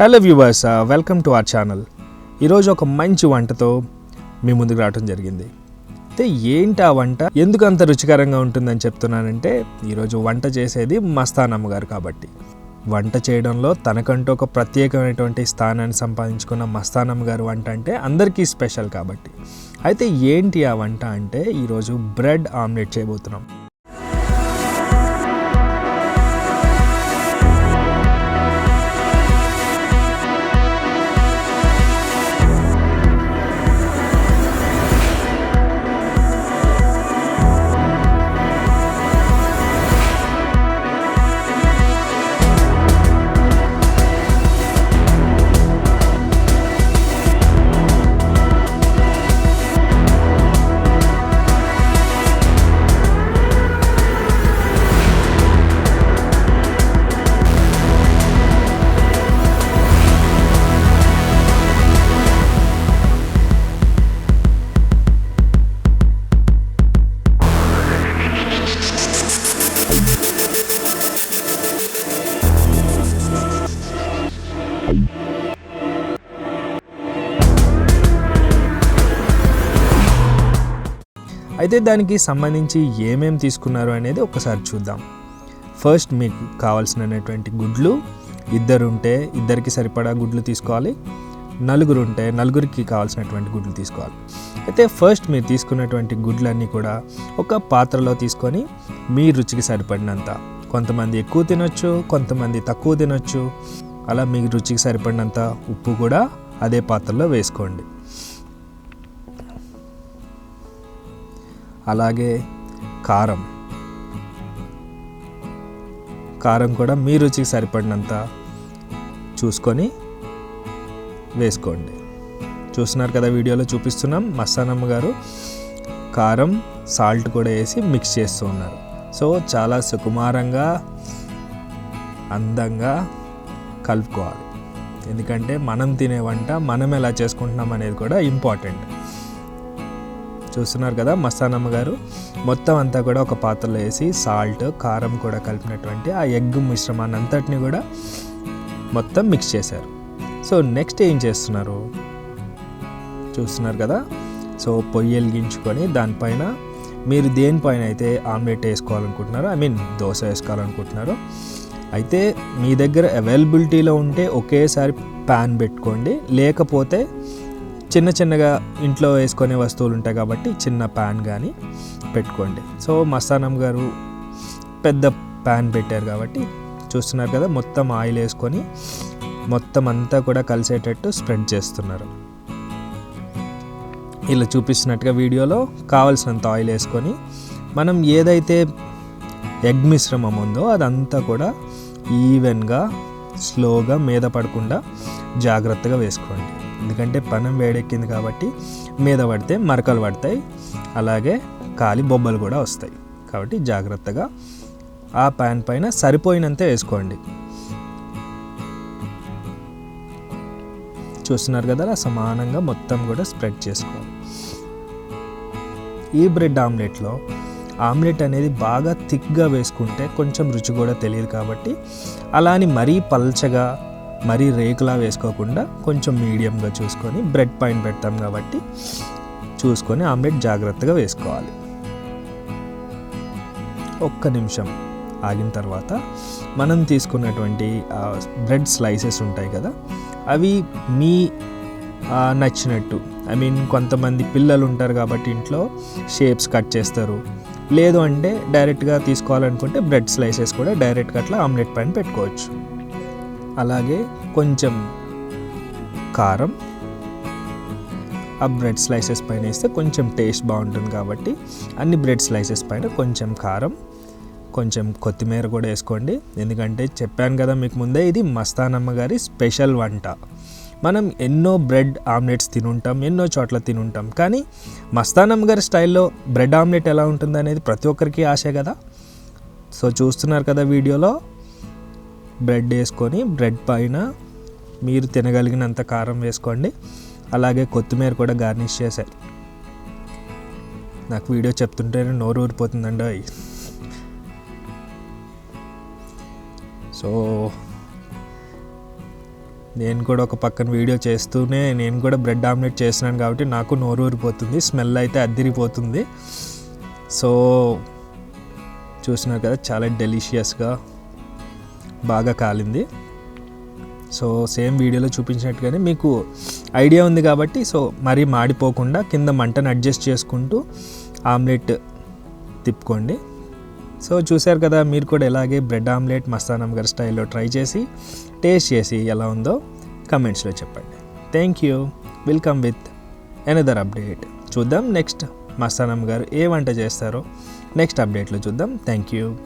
Hello viewers welcome to our channel ఈరోజు ఒక మంచి వంటతో మీ ముందుకు రావడం జరిగింది. అయితే ఏంటి ఆ వంట? ఎందుకు అంత రుచికరంగా ఉంటుందని చెప్తున్నానంటే ఈరోజు వంట చేసేది మస్తానమ్మ గారు కాబట్టి. వంట చేయడంలో తనకంటూ ఒక ప్రత్యేకమైనటువంటి స్థానాన్ని సంపాదించుకున్న మస్తానమ్మ గారు వంట అంటే అందరికీ స్పెషల్ కాబట్టి. అయితే ఏంటి ఆ వంట అంటే ఈరోజు బ్రెడ్ ఆమ్లెట్ చేయబోతున్నాం. అయితే దానికి సంబంధించి ఏమేమి తీసుకున్నారు అనేది ఒకసారి చూద్దాం. ఫస్ట్ మీకు కావాల్సినటువంటి గుడ్లు ఇద్దరు ఉంటే ఇద్దరికి సరిపడా గుడ్లు తీసుకోవాలి. నలుగురు ఉంటే నలుగురికి కావాల్సినటువంటి గుడ్లు తీసుకోవాలి. అయితే ఫస్ట్ మీరు తీసుకున్నటువంటి గుడ్లన్నీ కూడా ఒక పాత్రలో తీసుకొని మీ రుచికి సరిపడినంత. కొంతమంది ఎక్కువ తినొచ్చు కొంతమంది తక్కువ తినొచ్చు. అలా మీ రుచికి సరిపడినంత ఉప్పు కూడా అదే పాత్రలో వేసుకోండి. అలాగే కారం. కారం కూడా మీ రుచికి సరిపడినంత చూసుకొని వేసుకోండి. చూస్తున్నారు కదా వీడియోలో చూపిస్తున్నాం మస్తానమ్మ గారు కారం సాల్ట్ కూడా వేసి మిక్స్ చేస్తూ ఉన్నారు. సో చాలా సుకుమారంగా అందంగా కలుపుకోవాలి. ఎందుకంటే మనం తినే వంట మనం ఎలా చేసుకుంటున్నాం అనేది కూడా ఇంపార్టెంట్. చూస్తున్నారు కదా మస్తానమ్మ గారు. మొత్తం అంతా కూడా ఒక పాత్రలో వేసి సాల్ట్ కారం కూడా కలిపినటువంటి ఆ ఎగ్ మిశ్రమాన్ని అంతటిని కూడా మొత్తం మిక్స్ చేశారు. సో నెక్స్ట్ ఏం చేస్తున్నారు? చూస్తున్నారు కదా? సో పొయ్యి వెలిగించుకొని దానిపైన మీరు దేనిపైన అయితే ఆమ్లెట్ వేసుకోవాలనుకుంటున్నారో ఐ మీన్ దోశ వేసుకోవాలనుకుంటున్నారో అయితే మీ దగ్గర అవైలబిలిటీలో ఉంటే ఒకేసారి ప్యాన్ పెట్టుకోండి. లేకపోతే చిన్న చిన్నగా ఇంట్లో వేసుకునే వస్తువులు ఉంటాయి కాబట్టి చిన్న ప్యాన్ కానీ పెట్టుకోండి. సో మస్తానం గారు పెద్ద ప్యాన్ పెట్టారు కాబట్టి చూస్తున్నారు కదా మొత్తం ఆయిల్ వేసుకొని మొత్తం అంతా కూడా కలిసేటట్టు స్ప్రెడ్ చేస్తున్నారు. ఇలా చూపిస్తున్నట్టుగా వీడియోలో కావలసినంత ఆయిల్ వేసుకొని మనం ఏదైతే ఎగ్ మిశ్రమం ఉందో అదంతా కూడా ఈవెన్గా స్లోగా మీద పడకుండా జాగ్రత్తగా వేసుకోండి. ఎందుకంటే పనం వేడెక్కింది కాబట్టి మీద పడితే మరకలు పడతాయి అలాగే కాలి బొబ్బలు కూడా వస్తాయి. కాబట్టి జాగ్రత్తగా ఆ ప్యాన్ పైన సరిపోయినంతే వేసుకోండి. చూస్తున్నారు కదా అలా సమానంగా మొత్తం కూడా స్ప్రెడ్ చేసుకోవాలి. ఈ బ్రెడ్ ఆమ్లెట్లో ఆమ్లెట్ అనేది బాగా థిక్గా వేసుకుంటే కొంచెం రుచి కూడా తెలియదు కాబట్టి అలా అని మరీ పల్చగా మరీ రేకులా వేసుకోకుండా కొంచెం మీడియంగా చూసుకొని బ్రెడ్ పైన పెడతాం కాబట్టి చూసుకొని ఆమ్లెట్ జాగ్రత్తగా వేసుకోవాలి. ఒక్క నిమిషం ఆగిన తర్వాత మనం తీసుకున్నటువంటి బ్రెడ్ స్లైసెస్ ఉంటాయి కదా అవి మీ నచ్చినట్టు. ఐ మీన్ కొంతమంది పిల్లలు ఉంటారు కాబట్టి ఇంట్లో షేప్స్ కట్ చేస్తారు. లేదు అంటే డైరెక్ట్గా తీసుకోవాలనుకుంటే బ్రెడ్ స్లైసెస్ కూడా డైరెక్ట్గా అట్లా ఆమ్లెట్ పైన పెట్టుకోవచ్చు. అలాగే కొంచెం కారం ఆ బ్రెడ్ స్లైసెస్ పైన వేస్తే కొంచెం టేస్ట్ బాగుంటుంది కాబట్టి అన్ని బ్రెడ్ స్లైసెస్ పైన కొంచెం కారం కొంచెం కొత్తిమీర కూడా వేసుకోండి. ఎందుకంటే చెప్పాను కదా మీకు ముందే ఇది మస్తానమ్మ గారి స్పెషల్ వంట. మనం ఎన్నో బ్రెడ్ ఆమ్లెట్స్ తినుంటాం ఎన్నో చోట్ల తినుంటాం. కానీ మస్తానమ్మ గారి స్టైల్లో బ్రెడ్ ఆమ్లెట్ ఎలా ఉంటుంది అనేది ప్రతి ఒక్కరికి ఆశే కదా. సో చూస్తున్నారు కదా వీడియోలో. బ్రెడ్ వేసుకొని బ్రెడ్ పైన మీరు తినగలిగినంత కారం వేసుకోండి. అలాగే కొత్తిమీర కూడా గార్నిష్ చేశారు. నాకు వీడియో చెప్తుంటేనే నోరు ఊరిపోతుందండి అవి సో నేను కూడా ఒక పక్కన వీడియో చేస్తూనే నేను కూడా బ్రెడ్ ఆమ్లెట్ చేస్తున్నాను కాబట్టి నాకు నోరు ఊరిపోతుంది స్మెల్ అయితే అద్దిరిపోతుంది. సో చూసినారు కదా చాలా డెలిషియస్గా బాగా కాలింది. సో సేమ్ వీడియోలో చూపించినట్టుగానే మీకు ఐడియా ఉంది కాబట్టి సో మరీ మాడిపోకుండా కింద మంటను అడ్జస్ట్ చేసుకుంటూ ఆమ్లెట్ తిప్పుకోండి. సో చూశారు కదా మీరు కూడా ఇలాగే బ్రెడ్ ఆమ్లెట్ మస్తానం గారి స్టైల్లో ట్రై చేసి టేస్ట్ చేసి ఎలా ఉందో కమెంట్స్లో చెప్పండి. Thank you. Welcome with another update. చూద్దాం నెక్స్ట్ మస్తానం గారు ఏ వంట చేస్తారో. నెక్స్ట్ అప్డేట్లో చూద్దాం. Thank you.